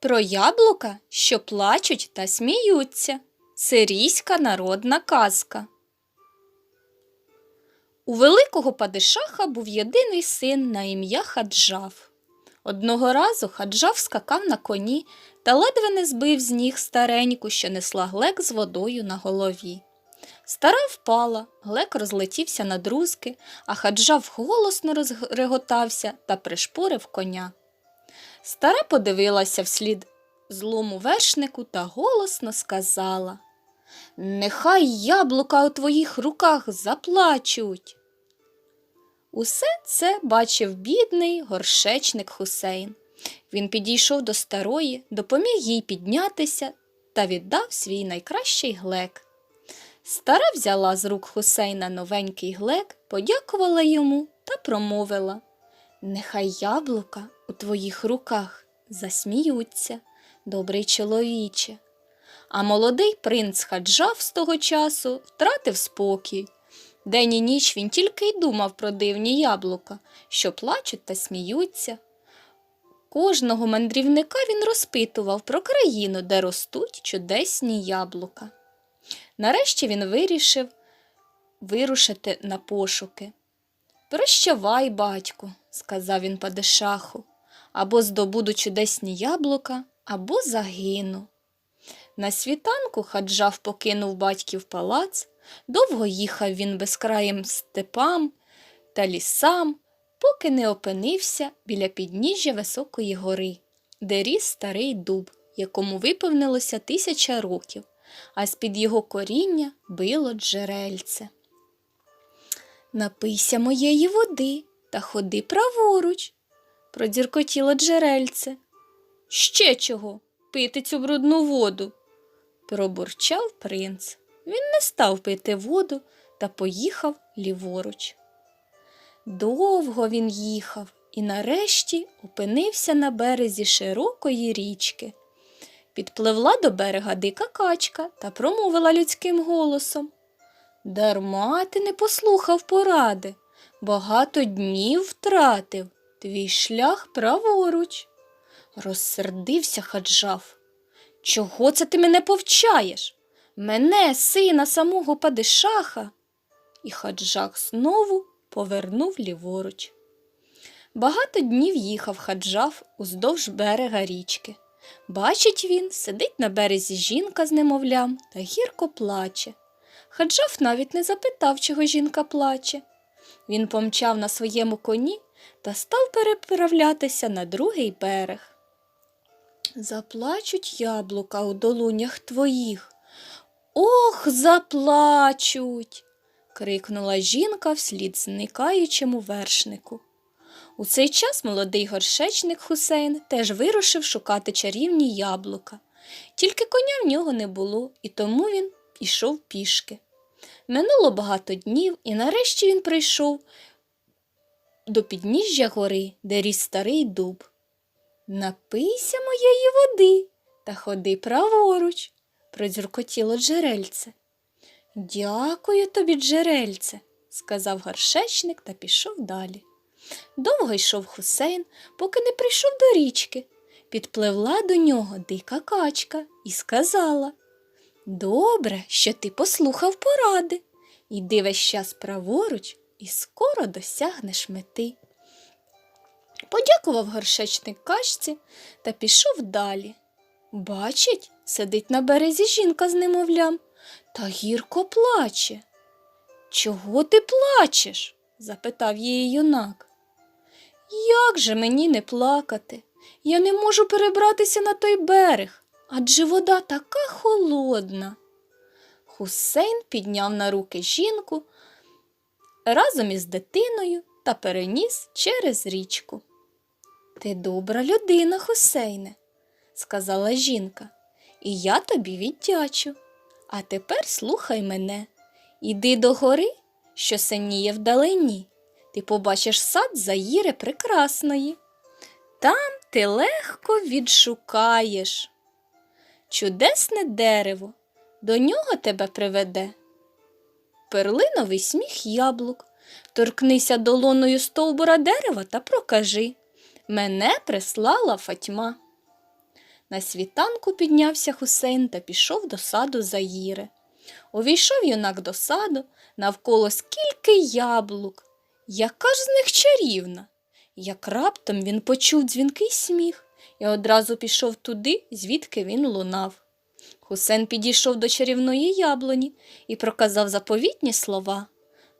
Про яблука, що плачуть та сміються. Сирійська народна казка. У великого падишаха був єдиний син на ім'я Хаджав. Одного разу Хаджав скакав на коні та ледве не збив з ніг стареньку, що несла глек з водою на голові. Стара впала, глек розлетівся на друзки, а Хаджав голосно розреготався та пришпорив коня. Стара подивилася вслід злому вершнику та голосно сказала Нехай яблука у твоїх руках заплачуть. Усе це бачив бідний горшечник Хусейн. Він підійшов до старої, допоміг їй піднятися та віддав свій найкращий глек. Стара взяла з рук Хусейна новенький глек, подякувала йому та промовила Нехай яблука у твоїх руках засміються, добрий чоловіче. А молодий принц Хаджав з того часу втратив спокій. День і ніч він тільки й думав про дивні яблука, що плачуть та сміються. Кожного мандрівника він розпитував про країну, де ростуть чудесні яблука. Нарешті він вирішив вирушити на пошуки. Прощавай, батьку, сказав він падишаху, або здобуду чудесні яблука, або загину. На світанку хаджав покинув батьків палац, довго їхав він безкраїм степам та лісам, поки не опинився біля підніжжя високої гори, де ріс старий дуб, якому виповнилося тисяча років, а з-під його коріння било джерельце. Напийся моєї води та ходи праворуч, продзіркотіло джерельце. Ще чого? Пити цю брудну воду. пробурчав принц. Він не став пити воду та поїхав ліворуч. Довго він їхав і нарешті опинився на березі широкої річки. Підпливла до берега дика качка та промовила людським голосом. Дарма ти не послухав поради, багато днів втратив твій шлях праворуч. Розсердився хаджав. Чого це ти мене повчаєш? Мене, сина самого падишаха. І хаджах знову повернув ліворуч. Багато днів їхав хаджав уздовж берега річки. Бачить він, сидить на березі жінка з немовлям та гірко плаче. Хаджав навіть не запитав, чого жінка плаче. Він помчав на своєму коні та став переправлятися на другий берег. Заплачуть яблука у долунях твоїх. Ох, заплачуть. крикнула жінка вслід зникаючому вершнику. У цей час молодий горшечник Хусейн теж вирушив шукати чарівні яблука. Тільки коня в нього не було, і тому він ішов пішки. Минуло багато днів, і нарешті він прийшов до підніжжя гори, де ріс старий дуб. Напийся моєї води та ходи праворуч, продзюркотіло джерельце. Дякую тобі, джерельце, сказав горшечник та пішов далі. Довго йшов Хусейн, поки не прийшов до річки. Підпливла до нього дика качка і сказала Добре, що ти послухав поради. Йди весь час праворуч і скоро досягнеш мети. Подякував горшечник качці та пішов далі. Бачить, сидить на березі жінка з немовлям та гірко плаче. Чого ти плачеш? запитав її юнак. Як же мені не плакати? Я не можу перебратися на той берег, адже вода така холодна. Хусейн підняв на руки жінку разом із дитиною та переніс через річку. Ти добра людина, Хусейне, сказала жінка, і я тобі віддячу. А тепер слухай мене. Іди до гори, що синіє вдалині. Ти побачиш сад Заїри прекрасної. Там ти легко відшукаєш. Чудесне дерево, до нього тебе приведе. Перлиновий сміх яблук. Торкнися долоною стовбура дерева та прокажи. Мене прислала Фатьма. На світанку піднявся Хусейн та пішов до саду Заїри. Увійшов юнак до саду, навколо скільки яблук. Яка ж з них чарівна? Як раптом він почув дзвінкий сміх і одразу пішов туди, звідки він лунав. Хусен підійшов до чарівної яблуні і проказав заповітні слова.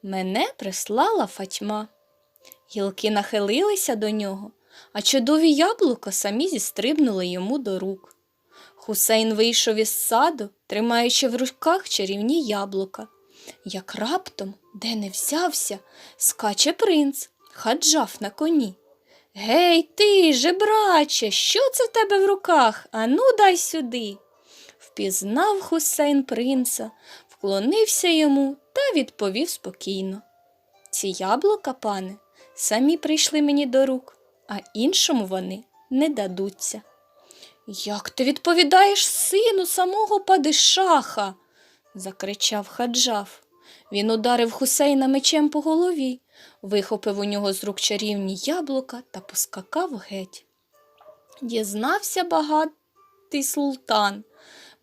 Мене прислала Фатьма. Гілки нахилилися до нього, а чудові яблука самі зістрибнули йому до рук. Хусейн вийшов із саду, тримаючи в руках чарівні яблука. Як раптом, де не взявся, скаче принц, хаджав на коні. Гей, ти, жебраче, що це в тебе в руках? Ану, дай сюди. Впізнав Хусейн принца, вклонився йому та відповів спокійно. Ці яблука, пане, самі прийшли мені до рук, а іншому вони не дадуться. Як ти відповідаєш сину самого падишаха? закричав хаджав. Він ударив Хусейна мечем по голові, вихопив у нього з рук чарівні яблука та поскакав геть. Дізнався багатий султан,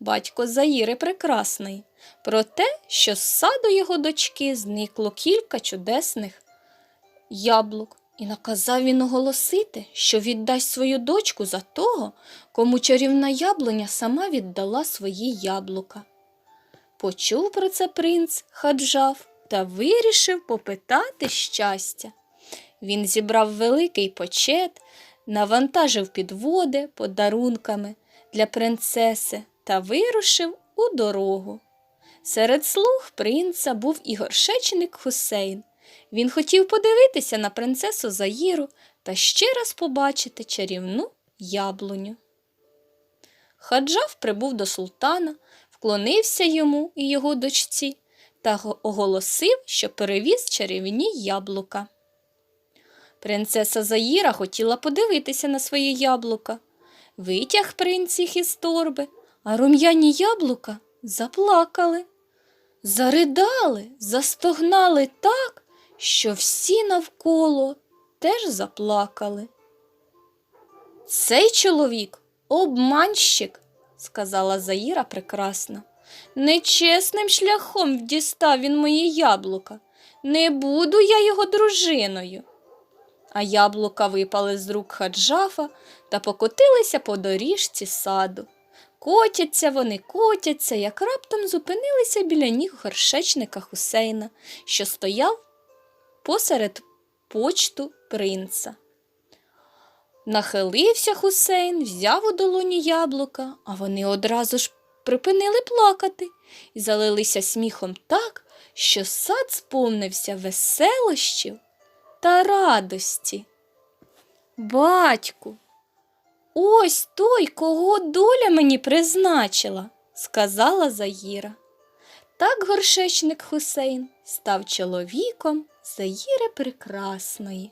батько Заїри Прекрасний, про те, що з саду його дочки зникло кілька чудесних яблук, і наказав він оголосити, що віддасть свою дочку за того, кому чарівна яблуня сама віддала свої яблука. Почув про це принц хаджав та вирішив попитати щастя. Він зібрав великий почет, навантажив підводи подарунками для принцеси та вирушив у дорогу. Серед слуг принца був і горшечник Хусейн. Він хотів подивитися на принцесу Заїру та ще раз побачити чарівну яблуню. Хаджав прибув до султана, вклонився йому і його дочці та оголосив, що перевіз чарівні яблука. Принцеса Заїра хотіла подивитися на свої яблука. Витяг принц їх із торби, а рум'яні яблука заплакали. Заридали, застогнали так, що всі навколо теж заплакали. Цей чоловік обманщик, сказала Заїра прекрасно. Нечесним шляхом дістав він мої яблука. Не буду я його дружиною. А яблука випали з рук хаджафа та покотилися по доріжці саду. Котяться вони, котяться, як раптом зупинилися біля ніг горшечника Хусейна, що стояв посеред почту принца. Нахилився Хусейн, взяв у долоні яблука, а вони одразу ж припинили плакати і залилися сміхом так, що сад сповнився веселощів та радості. Батьку, ось той, кого доля мені призначила, сказала Заїра. Так горшечник Хусейн став чоловіком Заїри Прекрасної.